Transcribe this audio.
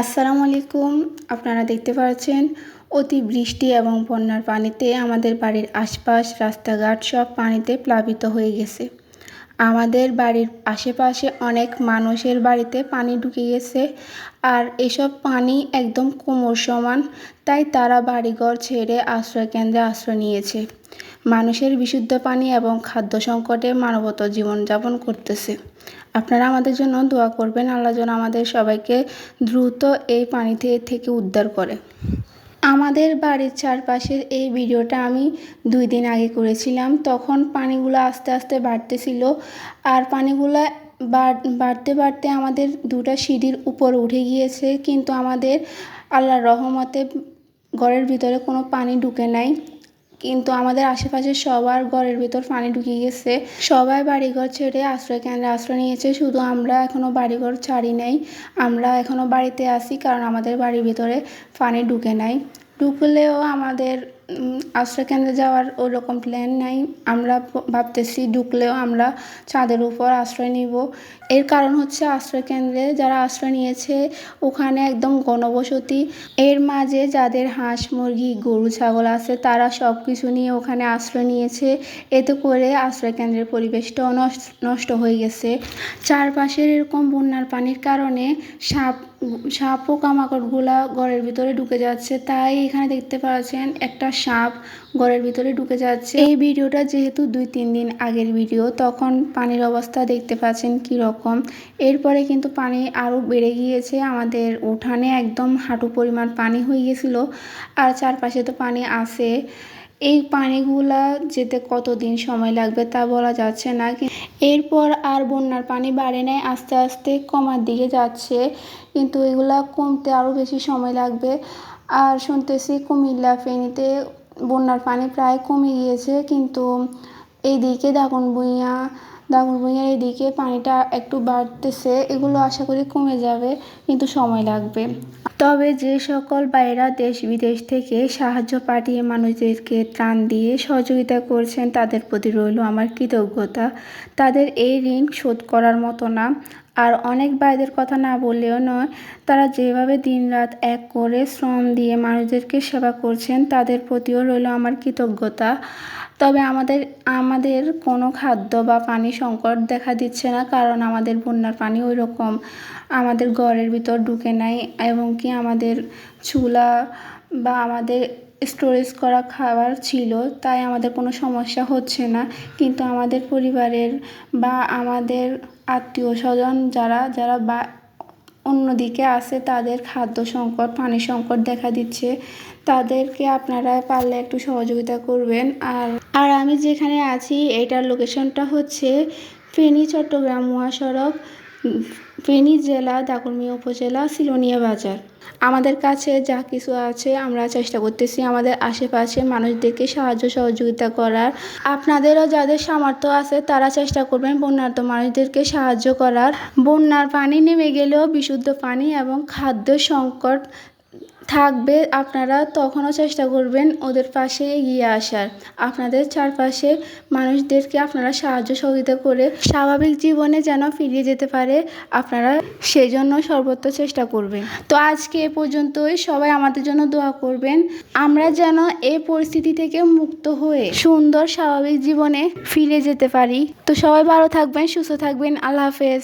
আসসালামু আলাইকুম। আপনারা দেখতে পাচ্ছেন অতি বৃষ্টি এবং বন্যার পানিতে আমাদের বাড়ির আশপাশ, রাস্তাঘাট সব পানিতে প্লাবিত হয়ে গেছে। আমাদের বাড়ির আশেপাশে অনেক মানুষের বাড়িতে পানি ঢুকে গেছে আর এসব পানি একদম কোমর সমান, তাই তারা বাড়িঘর ছেড়ে আশ্রয়কেন্দ্রে আশ্রয় নিয়েছে। মানুষের বিশুদ্ধ পানি এবং খাদ্য সংকটে মানবত জীবনযাপন করতেছে। আপনারা আমাদের জন্য দোয়া করবেন, আল্লাহ যেন আমাদের সবাইকে দ্রুত এই পানি থেকে উদ্ধার করে। আমাদের বাড়ির চারপাশের এই ভিডিওটা আমি দুই দিন আগে করেছিলাম, তখন পানিগুলো আস্তে আস্তে বাড়তেছিল আর পানিগুলো বাড়- বাড়তে বাড়তে আমাদের দুটা সিঁড়ির উপর উঠে গিয়েছে, কিন্তু আমাদের আল্লাহর রহমতে ঘরের ভিতরে কোনো পানি ঢুকে নাই। কিন্তু আমাদের আশেপাশে সবার ঘরের ভিতর পানি ঢুকে গেছে। সবাই বাড়িঘর ছেড়ে আশ্রয় কেন্দ্রে আশ্রয় নিয়েছে। শুধু আমরা এখনও বাড়িঘর ছাড়ি নাই। আমরা এখনও বাড়িতে আসি কারণ আমাদের বাড়ির ভিতরে পানি ঢুকে নাই। ঢুকলেও আমাদের আশ্রয়কেন্দ্রে যাওয়ার ওরকম প্ল্যান নাই। আমরা ভাবতেছি ঢুকলেও আমরা চাঁদের উপর আশ্রয় নিব। এর কারণ হচ্ছে আশ্রয়কেন্দ্রে যারা আশ্রয় নিয়েছে, ওখানে একদম গণবসতি। এর মাঝে যাদের হাঁস, মুরগি, গরু, ছাগল আছে, তারা সব কিছু নিয়ে ওখানে আশ্রয় নিয়েছে। এতে করে আশ্রয়কেন্দ্রের পরিবেশটাও নষ্ট নষ্ট হয়ে গেছে। চারপাশের এরকম বন্যার পানির কারণে সাপ সাপ পোকামাকড়গুলা ঘরের ভিতরে ঢুকে যাচ্ছে। তাই এখানে দেখতে পাচ্ছেন একটা সাপ ঘরের ভিতরে ঢুকে যাচ্ছে। এই ভিডিওটা যেহেতু দুই তিন দিন আগের ভিডিও, তখন পানির অবস্থা দেখতে পাচ্ছেন কি রকম এরপরে কিন্তু পানি আরও বেড়ে গিয়েছে। আমাদের উঠানে একদম হাঁটু পরিমাণ পানি হয়ে গেছিল। আর চারপাশে তো পানি আছে। এই পানিগুলা যেতে কতদিন সময় লাগবে তা বলা যাচ্ছে না এরপর আর বন্যার পানি বাড়ে নাই, আস্তে আস্তে কমার দিকে যাচ্ছে, কিন্তু এগুলা কমতে আরও বেশি সময় লাগবে। আর শুনতেছি কুমিল্লা ফেনীতে বন্যার পানি প্রায় কমে গিয়েছে, কিন্তু এইদিকে দাগনভূঞা দাগনভূঞার এদিকে পানিটা একটু বাড়তেছে, এগুলো আশা করি কমে যাবে, কিন্তু সময় লাগবে। তবে যে সকল বাইরা দেশ বিদেশ থেকে সাহায্য পাঠিয়ে মানুষদেরকে ত্রাণ দিয়ে সহযোগিতা করছেন, তাদের প্রতি রইল আমার কৃতজ্ঞতা। তাদের এই ঋণ শোধ করার মতো না। আর অনেক ভাইদের কথা না বললেও নয়, তারা যেভাবে দিনরাত এক করে শ্রম দিয়ে মানুষদেরকে সেবা করছেন, তাদের প্রতিও রইল আমার কৃতজ্ঞতা। তবে আমাদের আমাদের কোনো খাদ্য বা পানি সংকট দেখা দিচ্ছে না, কারণ আমাদের বন্যার পানি ওই রকম আমাদের ঘরের ভিতর ঢুকে নাই, এবং কি আমাদের চুলা বা আমাদের স্টোরেজ করা খাবার ছিল, তাই আমাদের কোনো সমস্যা হচ্ছে না। কিন্তু আমাদের পরিবারের বা আমাদের আত্মীয় স্বজন যারা যারা বা অন্যদিকে আছে, তাদের খাদ্য সংকট, পানি সংকট দেখা দিচ্ছে। তাদেরকে আপনারা পারলে একটু সহযোগিতা করবেন। আর আর আমি যেখানে আছি, এটার লোকেশনটা হচ্ছে ফেনী, চট্টগ্রাম মহাসড়ক। ফেনী জেলা দাগনমিয়া উপজেলা সিলোনিয়া বাজার। আমাদের কাছে যা কিছু আছে আমরা চেষ্টা করতেছি আমাদের আশেপাশে মানুষদেরকে সাহায্য সহযোগিতা করার। আপনাদেরও যাদের সামর্থ্য আছে তারা চেষ্টা করবেন বন্যার্ত মানুষদেরকে সাহায্য করার। বন্যার পানি নেমে গেলেও বিশুদ্ধ পানি এবং খাদ্য সংকট থাকবে, আপনারা তখনও চেষ্টা করবেন ওদের পাশে এগিয়ে আসার। আপনাদের চারপাশে মানুষদেরকে আপনারা সাহায্য সহযোগিতা করে স্বাভাবিক জীবনে যেন ফিরিয়ে যেতে পারে, আপনারা সেই জন্য সর্বত্র চেষ্টা করবেন। তো আজকে এ পর্যন্তই। সবাই আমাদের জন্য দোয়া করবেন। আমরা যেন এই পরিস্থিতি থেকে মুক্ত হয়ে সুন্দর স্বাভাবিক জীবনে ফিরে যেতে পারি। তো সবাই ভালো থাকবেন, সুস্থ থাকবেন। আল্লাহ হাফেজ।